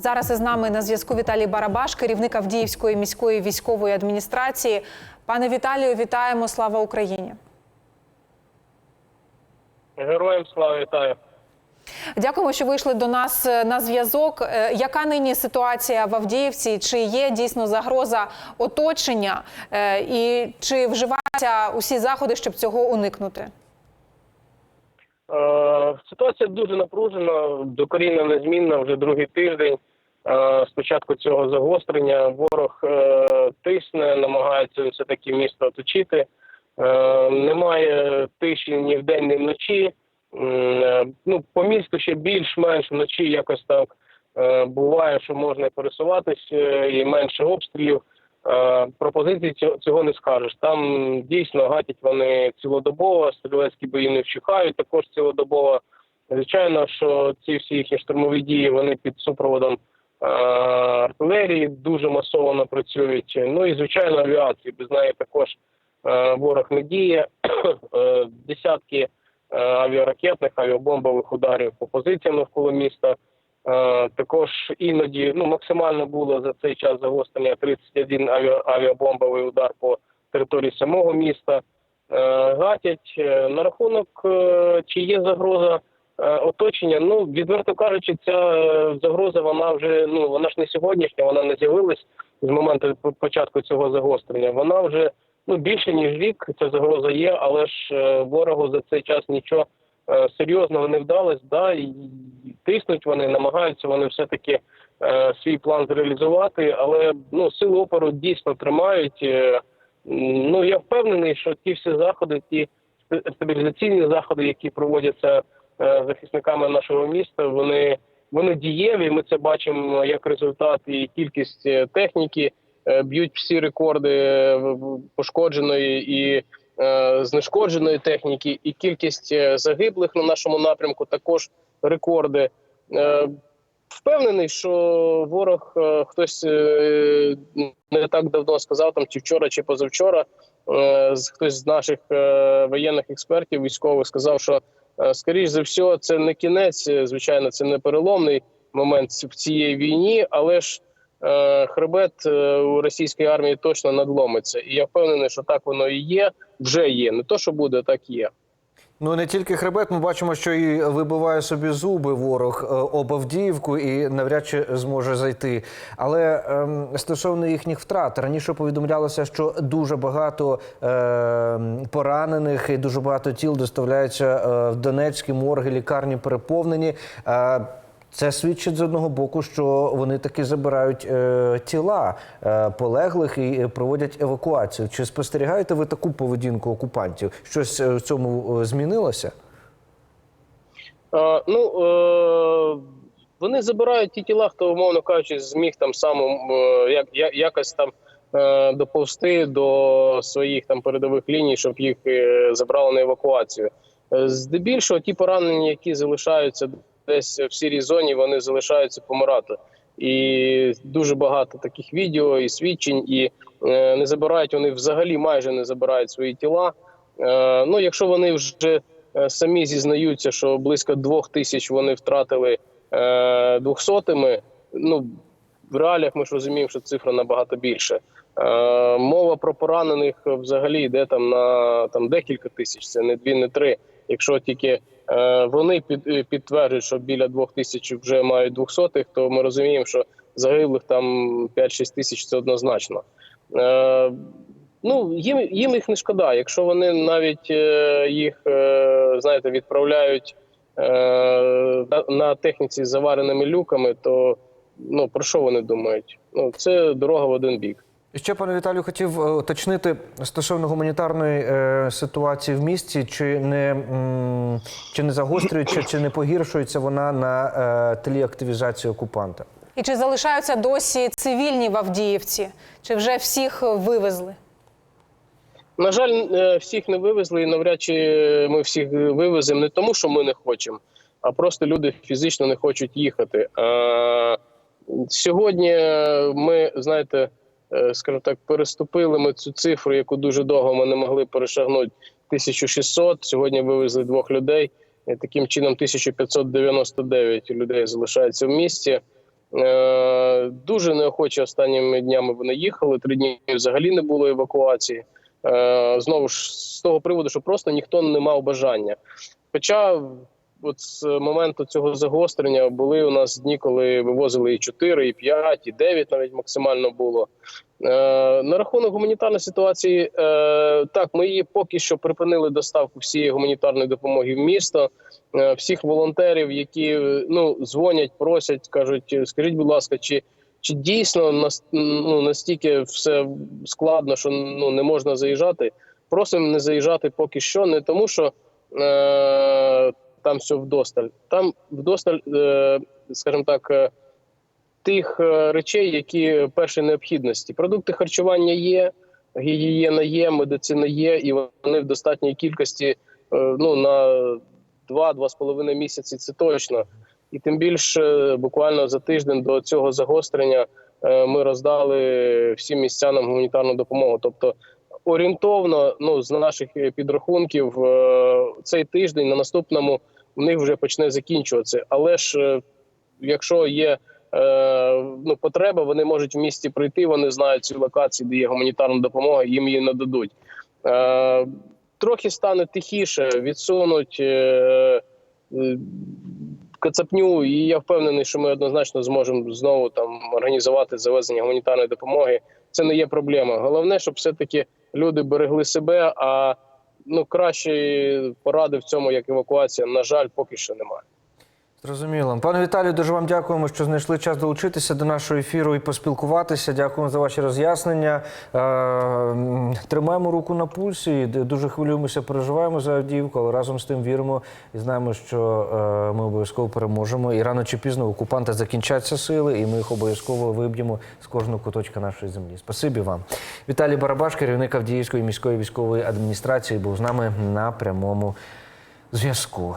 Зараз із нами на зв'язку Віталій Барабаш, керівник Авдіївської міської військової адміністрації. Пане Віталію, вітаємо! Слава Україні! Героям слава вітаю. Дякуємо, що вийшли до нас е, на зв'язок. Е, Яка нині ситуація в Авдіївці? Чи є дійсно загроза оточення? Е, І чи вживаються усі заходи, щоб цього уникнути? Ситуація дуже напружена, докорінно незмінна вже другий тиждень. Е, з початку цього загострення ворог е, тисне, намагається все таки місто оточити. Е, немає тиші ні вдень, ні вночі. Ну, по місту ще більш-менш вночі якось так буває, що можна пересуватись і менше обстрілів. Пропозицій цього, не скажеш. Там дійсно гатять вони цілодобово, стрілецькі бої не вщухають також цілодобово. Звичайно, що ці всі їхні штурмові дії вони під супроводом артилерії дуже масово працюють. Ну і звичайно авіації. Без неї також е, ворог не діє. Е, Десятки е, авіаракетних, авіабомбових ударів по позиціям навколо міста. Е, Також іноді ну максимально було за цей час загострення 31 авіа, авіабомбовий удар по території самого міста. Е, Гатять Е, на рахунок, е, чи є загроза е, оточення. Ну відверто кажучи, ця е, загроза вона вже ну вона ж не сьогоднішня, вона не з'явилась з моменту по- початку цього загострення. Вона вже ну більше ніж рік. Ця загроза є, але ж е, ворогу за цей час нічого е, серйозного не вдалось. Да, і тиснуть вони, намагаються вони все таки е, свій план зреалізувати, але ну сили опору дійсно тримають. Е, ну я впевнений, що ті всі заходи, ті стабілізаційні заходи, які проводяться е, захисниками нашого міста, вони вони дієві. Ми це бачимо як результат і кількість е, техніки е, б'ють всі рекорди е, пошкодженої і е, знешкодженої техніки, і кількість е, загиблих на нашому напрямку також рекорди. Е, Впевнений, що ворог е, хтось е, не так давно сказав, там чи вчора, чи позавчора. е, Хтось з наших е, воєнних експертів, військових, сказав, що е, скоріш за все, це не кінець. е, Звичайно, це не переломний момент в цій війні, але ж е, хребет у російській армії точно надломиться. І я впевнений, що так воно і є, вже є. Не то, що буде, так є. Ну не тільки хребет, ми бачимо, що і вибиває собі зуби ворог е, об Авдіївку і навряд чи зможе зайти. Але ем, стосовно їхніх втрат раніше повідомлялося, що дуже багато ем, поранених і дуже багато тіл доставляються е, в Донецькі морги, лікарні переповнені. Е, це свідчить з одного боку, що вони таки забирають е, тіла е, полеглих і е, проводять евакуацію. Чи спостерігаєте ви таку поведінку окупантів? Щось е, в цьому е, змінилося? Е, ну е, вони забирають ті тіла, хто, умовно кажучи, зміг там сам як, якось там доповзти до своїх там передових ліній, щоб їх забрали на евакуацію. Здебільшого ті поранені, які залишаються десь в сірій зоні, вони залишаються помирати. І дуже багато таких відео і свідчень, і е, не забирають вони взагалі майже не забирають свої тіла. Е, ну, якщо вони вже е, самі зізнаються, що близько двох тисяч вони втратили е, двохсотими. Ну в реаліях ми ж розуміємо, що цифра набагато більше. Е, мова про поранених взагалі йде там на там декілька тисяч. Це не дві, не три. Якщо тільки е, вони під, е, підтверджують, що біля двох тисяч вже мають двохсотих, то ми розуміємо, що загиблих там 5-6 тисяч це однозначно. Е, Ну їм їм їх не шкода. Якщо вони навіть їх знаєте відправляють на техніці з завареними люками, то ну про що вони думають? Ну це дорога в один бік. Ще пане Віталію, хотів е, уточнити стосовно гуманітарної е, ситуації в місті, чи не м, чи не загострюється, чи не погіршується вона на е, тлі активізації окупанта? І чи залишаються досі цивільні в Авдіївці? Чи вже всіх вивезли? На жаль, е, всіх не вивезли, і навряд чи ми всіх вивеземо не тому, що ми не хочемо, а просто люди фізично не хочуть їхати. Е, Сьогодні ми, знаєте, скажімо так, переступили ми цю цифру, яку дуже довго ми не могли перешагнути 1600. Сьогодні вивезли двох людей. І таким чином 1599 людей залишається в місті. Е, Дуже неохоче останніми днями вони їхали. Три дні взагалі не було евакуації. Е, Знову ж з того приводу, що просто ніхто не мав бажання. Хоча от з моменту цього загострення були у нас дні, коли вивозили і 4, і 5, і 9 навіть максимально було. Е, на рахунок гуманітарної ситуації, е, так, ми її поки що припинили доставку всієї гуманітарної допомоги в місто. Е, всіх волонтерів, які е, ну дзвонять, просять, кажуть, скажіть, будь ласка, чи, чи дійсно нас, ну, настільки все складно, що ну не можна заїжджати? Просимо не заїжджати поки що, не тому, що е, там все вдосталь. Там вдосталь, е, скажімо так. Е, Тих е, речей, які першої необхідності. Продукти харчування є, гігієна є, медицина є, і вони в достатній кількості е, ну, на два-два з половиною місяці це точно. І тим більше буквально за тиждень до цього загострення е, ми роздали всім містянам гуманітарну допомогу. Тобто орієнтовно, ну з наших е, підрахунків, е, цей тиждень на наступному в них вже почне закінчуватися. Але ж е, якщо є ну, потреба, вони можуть в місті прийти. Вони знають ці локації, де є гуманітарна допомога, їм її нададуть. Трохи стане тихіше, відсунуть кацапню, і я впевнений, що ми однозначно зможемо знову там організувати завезення гуманітарної допомоги. Це не є проблема. Головне, щоб все-таки люди берегли себе. А ну кращої поради в цьому, як евакуація, на жаль, поки що немає. Зрозуміло. Пане Віталію, дуже вам дякуємо, що знайшли час долучитися до нашого ефіру і поспілкуватися. Дякуємо за ваші роз'яснення. Е, Тримаємо руку на пульсі. Дуже хвилюємося, переживаємо за Авдіївку, але разом з тим віримо і знаємо, що е, ми обов'язково переможемо. І рано чи пізно у окупанта закінчаться сили, і ми їх обов'язково виб'ємо з кожного куточка нашої землі. Спасибі вам. Віталій Барабаш, керівник Авдіївської міської військової адміністрації, був з нами на прямому зв'язку.